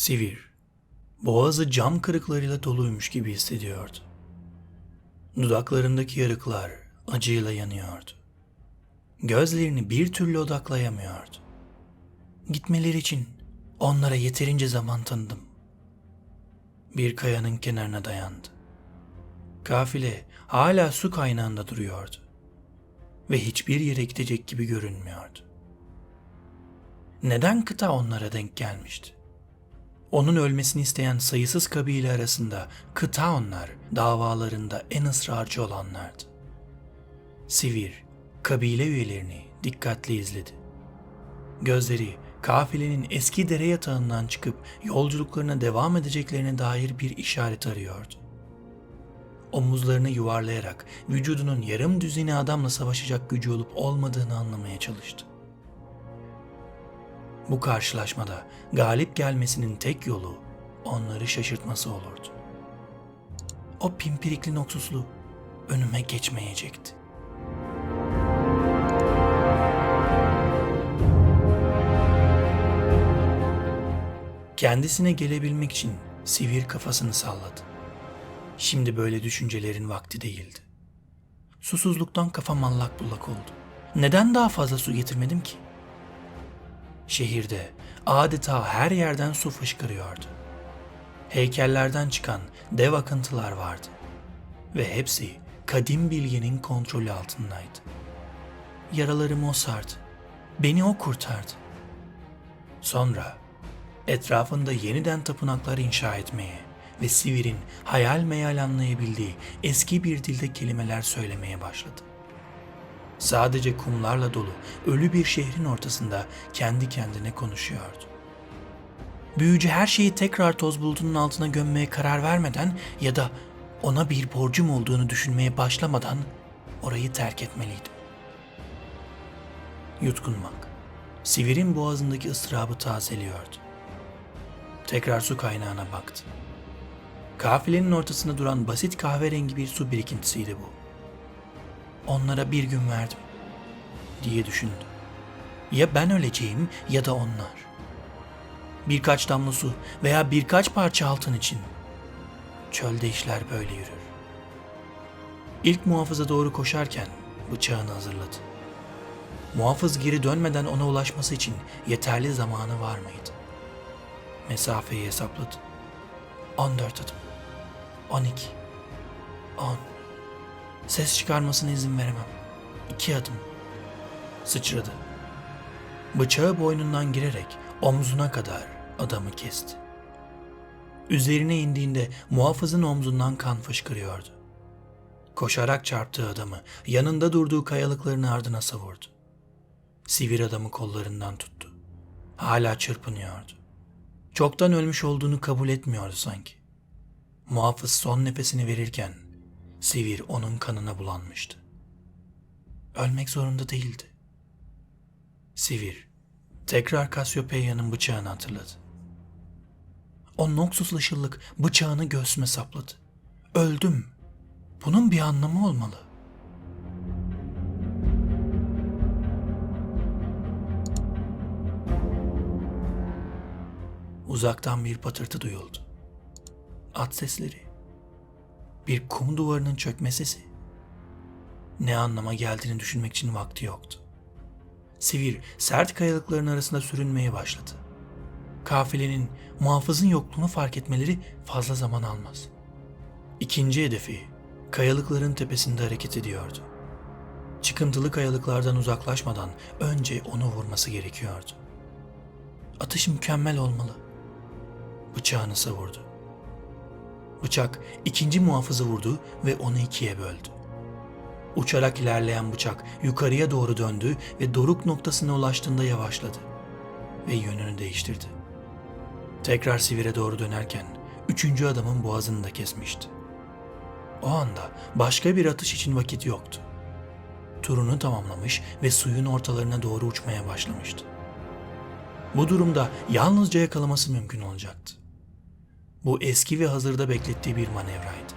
Sivir, boğazı cam kırıklarıyla doluymuş gibi hissediyordu. Dudaklarındaki yarıklar acıyla yanıyordu. Gözlerini bir türlü odaklayamıyordu. Gitmeleri için onlara yeterince zaman tanıdım. Bir kayanın kenarına dayandı. Kafile hala su kaynağında duruyordu ve hiçbir yere gidecek gibi görünmüyordu. Neden kıta onlara denk gelmişti? Onun ölmesini isteyen sayısız kabile arasında kıta onlar davalarında en ısrarcı olanlardı. Sivir, kabile üyelerini dikkatli izledi. Gözleri kafilenin eski dere yatağından çıkıp yolculuklarına devam edeceklerine dair bir işaret arıyordu. Omuzlarını yuvarlayarak vücudunun yarım düzine adamla savaşacak gücü olup olmadığını anlamaya çalıştı. Bu karşılaşmada galip gelmesinin tek yolu onları şaşırtması olurdu. O pimpirikli noksuslu önüme geçmeyecekti. Kendisine gelebilmek için sivir kafasını salladı. Şimdi böyle düşüncelerin vakti değildi. Susuzluktan kafam allak bullak oldu. Neden daha fazla su getirmedim ki? Şehirde adeta her yerden su fışkırıyordu. Heykellerden çıkan dev akıntılar vardı. Ve hepsi kadim bilgenin kontrolü altındaydı. Yaralarımı o sardı. Beni o kurtardı. Sonra etrafında yeniden tapınaklar inşa etmeye ve Sivir'in hayal meyal anlayabildiği eski bir dilde kelimeler söylemeye başladı. Sadece kumlarla dolu ölü bir şehrin ortasında kendi kendine konuşuyordu. Büyücü her şeyi tekrar toz bulutunun altına gömmeye karar vermeden ya da ona bir borcum olduğunu düşünmeye başlamadan orayı terk etmeliydim. Yutkunmak, Sivir'in boğazındaki ıstırabı tazeliyordu. Tekrar su kaynağına baktı. Kafilenin ortasında duran basit kahverengi bir su birikintisiydi bu. Onlara bir gün verdim diye düşündü. Ya ben öleceğim ya da onlar. Birkaç damla su veya birkaç parça altın için. Çölde işler böyle yürür. İlk muhafıza doğru koşarken bıçağını hazırladı. Muhafız geri dönmeden ona ulaşması için yeterli zamanı var mıydı? Mesafeyi hesapladı. 14 adım. 12. 10. Ses çıkarmasına izin veremem. İki adım. Sıçradı. Bıçağı boynundan girerek omzuna kadar adamı kesti. Üzerine indiğinde muhafızın omzundan kan fışkırıyordu. Koşarak çarptığı adamı yanında durduğu kayalıkların ardına savurdu. Sivir adamı kollarından tuttu. Hala çırpınıyordu. Çoktan ölmüş olduğunu kabul etmiyordu sanki. Muhafız son nefesini verirken Sivir onun kanına bulanmıştı. Ölmek zorunda değildi. Sivir tekrar Kasyopeya'nın bıçağını hatırladı. O Noxus'la ışıllık bıçağını göğsüme sapladı. Öldüm. Bunun bir anlamı olmalı. Uzaktan bir patırtı duyuldu. At sesleri. Bir kum duvarının çökme sesi. Ne anlama geldiğini düşünmek için vakti yoktu. Sivir sert kayalıkların arasında sürünmeye başladı. Kafilenin muhafızın yokluğunu fark etmeleri fazla zaman almaz. İkinci hedefi kayalıkların tepesinde hareket ediyordu. Çıkıntılı kayalıklardan uzaklaşmadan önce onu vurması gerekiyordu. Atış mükemmel olmalı. Bıçağını savurdu. Bıçak ikinci muhafızı vurdu ve onu ikiye böldü. Uçarak ilerleyen bıçak yukarıya doğru döndü ve doruk noktasına ulaştığında yavaşladı ve yönünü değiştirdi. Tekrar sivire doğru dönerken üçüncü adamın boğazını da kesmişti. O anda başka bir atış için vakit yoktu. Turunu tamamlamış ve suyun ortalarına doğru uçmaya başlamıştı. Bu durumda yalnızca yakalaması mümkün olacaktı. Bu eski ve hazırda beklettiği bir manevraydı.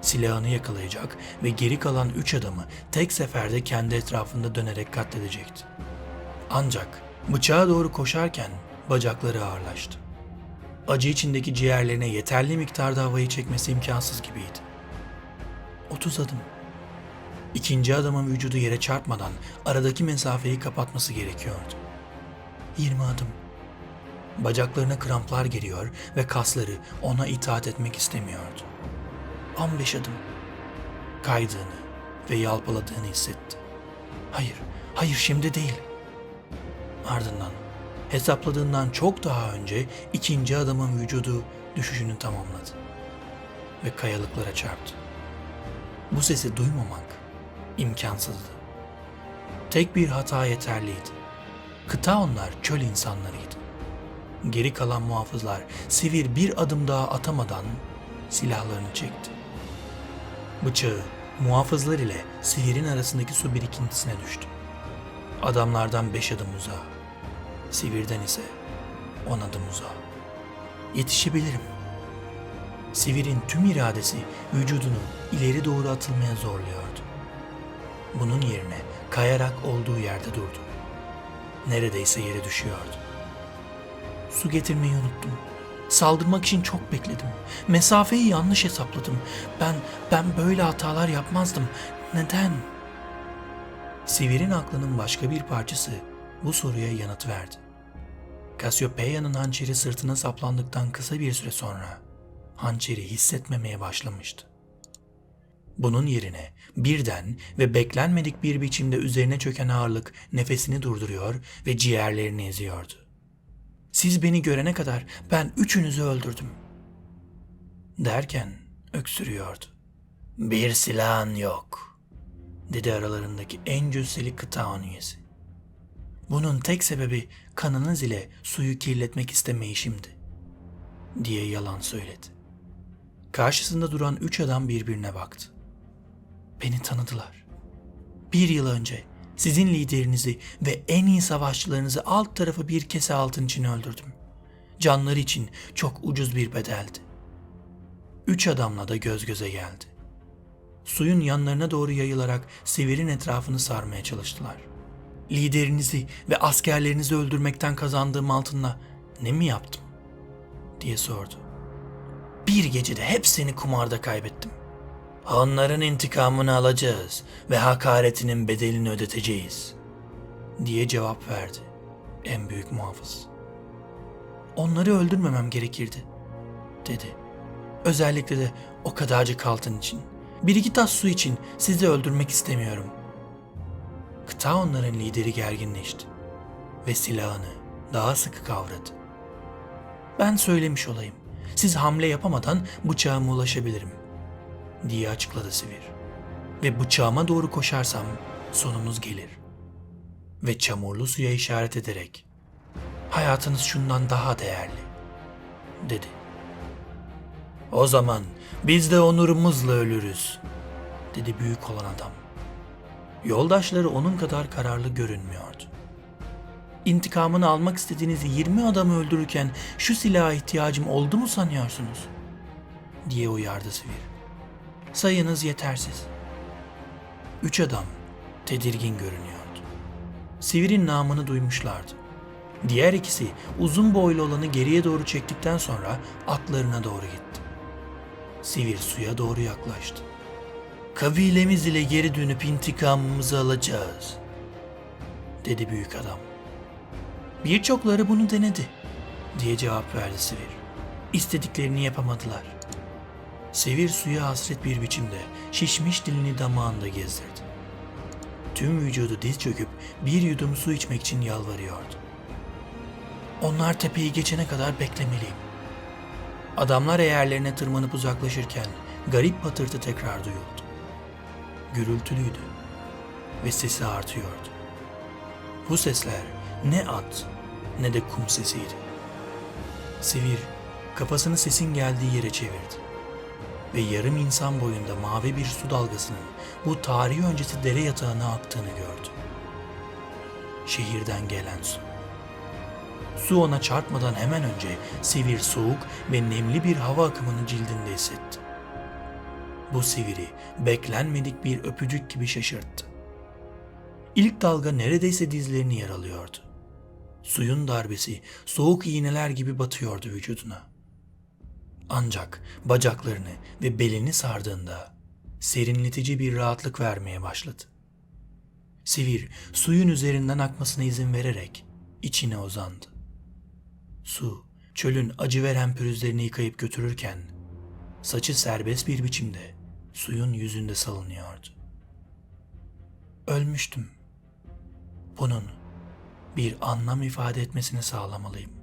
Silahını yakalayacak ve geri kalan üç adamı tek seferde kendi etrafında dönerek katledecekti. Ancak bıçağa doğru koşarken bacakları ağırlaştı. Acı içindeki ciğerlerine yeterli miktarda havayı çekmesi imkansız gibiydi. 30 adım. İkinci adamın vücudu yere çarpmadan aradaki mesafeyi kapatması gerekiyordu. 20 adım. Bacaklarına kramplar giriyor ve kasları ona itaat etmek istemiyordu. 15 adım. Kaydığını ve yalpaladığını hissetti. Hayır, hayır şimdi değil. Ardından hesapladığından çok daha önce ikinci adamın vücudu düşüşünü tamamladı ve kayalıklara çarptı. Bu sesi duymamak imkansızdı. Tek bir hata yeterliydi. Kıta onlar çöl insanlarıydı. Geri kalan muhafızlar Sivir bir adım daha atamadan silahlarını çekti. Bıçağı muhafızlar ile Sivir'in arasındaki su birikintisine düştü. Adamlardan beş adım uzağa. Sivir'den ise on adım uzağa. Yetişebilirim. Sivir'in tüm iradesi vücudunu ileri doğru atılmaya zorluyordu. Bunun yerine kayarak olduğu yerde durdu. Neredeyse yere düşüyordu. Su getirmeyi unuttum. Saldırmak için çok bekledim. Mesafeyi yanlış hesapladım. Ben ben böyle hatalar yapmazdım. Neden? Sivir'in aklının başka bir parçası bu soruya yanıt verdi. Kasyopeya'nın hançeri sırtına saplandıktan kısa bir süre sonra hançeri hissetmemeye başlamıştı. Bunun yerine birden ve beklenmedik bir biçimde üzerine çöken ağırlık nefesini durduruyor ve ciğerlerini eziyordu. Siz beni görene kadar ben üçünüzü öldürdüm. Derken öksürüyordu. Bir silahın yok, dedi aralarındaki en cüsseli kıta üyesi. Bunun tek sebebi kanınız ile suyu kirletmek istemeyişimdi, diye yalan söyledi. Karşısında duran üç adam birbirine baktı. Beni tanıdılar. Bir yıl önce sizin liderinizi ve en iyi savaşçılarınızı alt tarafı bir kese altın için öldürdüm. Canları için çok ucuz bir bedeldi. Üç adamla da göz göze geldi. Suyun yanlarına doğru yayılarak Sivir'in etrafını sarmaya çalıştılar. Liderinizi ve askerlerinizi öldürmekten kazandığım altınla ne mi yaptım? diye sordu. Bir gecede hepsini kumarda kaybettim. Onların intikamını alacağız ve hakaretinin bedelini ödeteceğiz. Diye cevap verdi en büyük muhafız. Onları öldürmemem gerekirdi, dedi. Özellikle de o kadarcık altın için. Bir iki tas su için sizi öldürmek istemiyorum. Kıta onların lideri gerginleşti ve silahını daha sıkı kavradı. Ben söylemiş olayım. Siz hamle yapamadan bıçağıma ulaşabilirim diye açıkladı Sivir. Ve bıçağıma doğru koşarsam sonumuz gelir. Ve çamurlu suya işaret ederek hayatınız şundan daha değerli dedi. O zaman biz de onurumuzla ölürüz dedi büyük olan adam. Yoldaşları onun kadar kararlı görünmüyordu. İntikamını almak istediğiniz 20 adamı öldürürken şu silaha ihtiyacım oldu mu sanıyorsunuz? diye uyardı Sivir. Sayınız yetersiz. Üç adam tedirgin görünüyordu. Sivir'in namını duymuşlardı. Diğer ikisi uzun boylu olanı geriye doğru çektikten sonra atlarına doğru gitti. Sivir suya doğru yaklaştı. Kabilemiz ile geri dönüp intikamımızı alacağız, dedi büyük adam. Birçokları bunu denedi, diye cevap verdi Sivir. İstediklerini yapamadılar. Sevir suya hasret bir biçimde şişmiş dilini damağında gezdirdi. Tüm vücudu diz çöküp bir yudum su içmek için yalvarıyordu. Onlar tepeyi geçene kadar beklemeliyim. Adamlar eğerlerine tırmanıp uzaklaşırken garip patırtı tekrar duyuldu. Gürültülüydü ve sesi artıyordu. Bu sesler ne at ne de kum sesiydi. Sivir kafasını sesin geldiği yere çevirdi ve yarım insan boyunda mavi bir su dalgasının bu tarihi öncesi dere yatağına aktığını gördü. Şehirden gelen su. Su ona çarpmadan hemen önce sivir soğuk ve nemli bir hava akımını cildinde hissetti. Bu siviri beklenmedik bir öpücük gibi şaşırttı. İlk dalga neredeyse dizlerini yaralıyordu. Suyun darbesi soğuk iğneler gibi batıyordu vücuduna. Ancak bacaklarını ve belini sardığında serinletici bir rahatlık vermeye başladı. Sivir suyun üzerinden akmasına izin vererek içine uzandı. Su, çölün acı veren pürüzlerini yıkayıp götürürken saçı serbest bir biçimde suyun yüzünde salınıyordu. Ölmüştüm. Bunun bir anlam ifade etmesini sağlamalıyım.